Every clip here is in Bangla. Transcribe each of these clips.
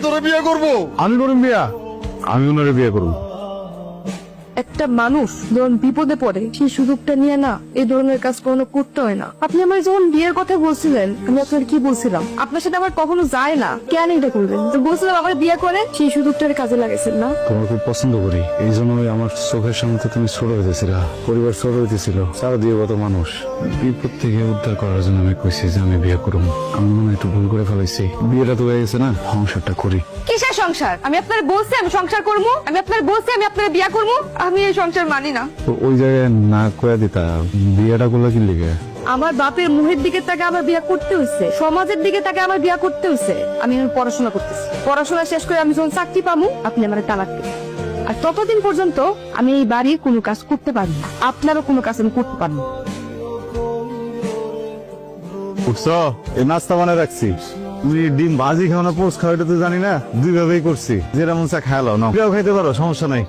তোরা বিয়ে করব। আমি করুন বিয়া? আমি ওনারে বিয়ে করুন একটা মানুষ যখন বিপদে পড়ে সেই সুযোগটা নিয়ে না এই ধরনের কাজ কখনো করতে হয় না। আপনি আমার যখন বিয়ের কথা বলছিলেন আমি আপনার কি বলছিলাম? আপনার সাথে আমার কখনো যায় না। কেন এটা করবেন? তো বলছিলাম আমার বিয়ে করে সেই সুযোগটার কাজে লাগাইছেন না। তোমার খুব পছন্দ করি। এই জন্যই আমার চোখের সামনে তো তুমি ছোট হইতেছিল। পরিবার ছোট হইতেছিল। সারা দিয়ে কত মানুষ। বিপদ থেকে উদ্ধার করার জন্য আমি কইছি যে আমি বিয়ে করব আমি মনে হয় একটু ভুল করে ফেলাইছি। বিয়েটা তো হয়ে গেছে না সংসারটা করি। কিসের সংসার? আমি আপনার বলছি আমি সংসার করব আমি আপনার বলছি আমি আপনার বিয়ে করব আমি এই সংসার মানি না। ওই জায়গায় না কয়া দিতা বিয়েটা করলে কি লিগে? আমার বাপের মুহের দিকে তাকে আমার বিয়ে করতে হয়েছে সমাজের দিকে তাকে আমার বিয়ে করতে হয়েছে আমি পড়াশোনা করতেছি। পড়াশোনা শেষ করে আমি যখন চাকরি পাবো আপনি আমার তালাক দিবেন। আর ততদিন পর্যন্ত আমি এই বাড়ির কোনো কাজ করতে পারব না। আপনারও কোনো কাজ আমি করতে পারব না। উঠছ এই নাস্তা বানায় রাখছি। তুমি ডিম ভাজি খাও না পোস্ট খাও এটা তো জানি না। দুই ভাবেই করছি। যেটা মন চা খায়ালো না খাইতে পারো সমস্যা নাই।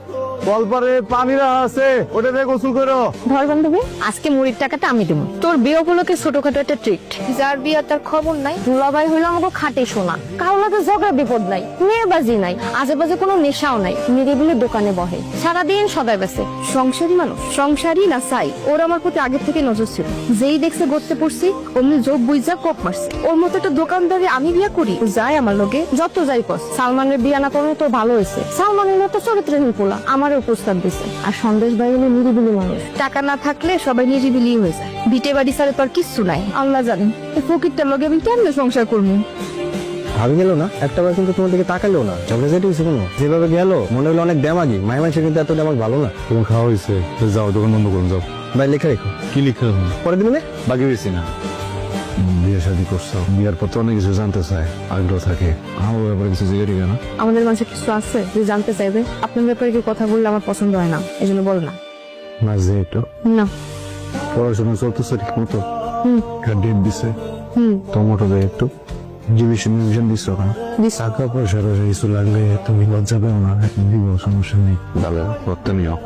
কলপারে পানি রাখা আছে ওটা দিয়ে গোসল করো। ধর বান্ধবী আজকে মুড়ির টাকাটা আমি দেবো। তোর বিয়ে উপলক্ষে ছোটখাটো একটা ট্রিট যার বিয়ে তার খবর নাই। দুলাভাই হইল আমাকে খাটে শোনা কাউলাতে ঝগড়া বিপদ নাই। মেয়েবাজি নাই। আজেবাজে কোনো নেশাও নাই। নিরিবিলি দোকানে বহে। সারাদিন সদাই বেসে সংসারী মানুষ? সংসারী না চাই ওর আমার প্রতি আগের থেকে নজর ছিল। যেই দেখছে গড়তে পড়ছি অমনি যোগ বুঝা কোপ মারছে। ওর মতো একটা দোকানদারে আমি বিয়ে করি। যায় আমার লোকে যত যাই কস সালমানের বিয়ে না করলে তো ভালো হয়েছে। সালমানের মতো চরিত্রহীন পোলা। আমারও প্রস্তাব দিছে। আর সন্দেশ ভাই হলো নিরিবিলি মানুষ। টাকা না থাকলে সবাই নিরিবিলি হয়ে যায়। বিটে বাড়ি ছাড়া তো আর কিচ্ছু নাই। আল্লাহ জানেন এই ফকিরটার লগে আমি কেমনে সংসার করব? ভাবি গেল না? একটা বার কিন্তু তোমার দিকে তাকালো না। ঝগড়া ঝাটি হয়েছে কোনো? যেভাবে গেল মনে হলো অনেক ড্যামাগি মাই মানুষের কিন্তু এত ড্যামাগ ভালো না। তোমার খাওয়া হয়েছে। যাও দোকান বন্ধ করুন যাও। ভাই লেখা রেখো। কি লিখে পরে দিবে না বাকি বেশি না। বিয়ে শাদি করছ বিয়ার পর তো অনেক কিছু জানতে চায় আগ্রহ থাকে। আমার ব্যাপারে কিছু জিজ্ঞেস দিবে না? আমাদের মাঝে কিছু আছে যে জানতে চাইবে। আপনার ব্যাপারে কি কথা বললে আমার পছন্দ হয় না এই জন্য বল না। না যে একটু না। পড়াশোনা চলতেছে ঠিক মতো হুম ডেট দিছে। হুম। টমেটো দেয় একটু। ওখানে টাকা পয়সা কিছু লাগলে তুমি লজ্জা পেও না দিব সমস্যা নেই। দাদা করতে নিও।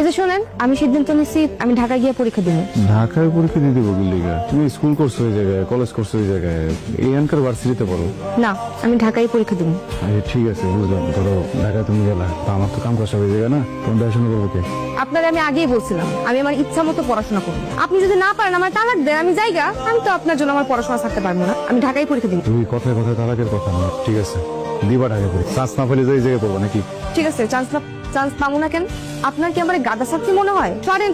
এই যে শোনেন আমি সিদ্ধান্ত নিচ্ছি আমি ঢাকা গিয়ে পরীক্ষা দিব। ঢাকায় পরীক্ষা দিতে বলি লিগা? তুমি স্কুল করছ ওই জায়গায় কলেজ করছ ওই জায়গায় এই আনকার ভার্সিটিতে পড়ো। না আমি ঢাকায় পরীক্ষা দিব। আরে ঠিক আছে বুঝলাম। ধরো ঢাকায় তুমি গেলা তা আমার তো কাম করা ওই জায়গায় না? তোমার দেখাশোনা করব কে? আপনার আমি আগেই বলছিলাম আমি আমার ইচ্ছা মতো পড়াশোনা করব। আপনি যদি না পারেন আমার তালাক দেন আমি জায়গা আমি তো আপনার জন্য আমার পড়াশোনা ছাড়তে পারব না। আমি ঢাকায় পরীক্ষা দিব। তুমি কথায় কথায় তালাকের কথা না ঠিক আছে। দিবা ঢাকায় পড়ি চান্স না পেলে যে এই জায়গায় পড়ব নাকি? ঠিক আছে চান্স না চান্স পাবো না কেন? আপনার কি আমার গাদা ছাত্রী মনে হয়? সরেন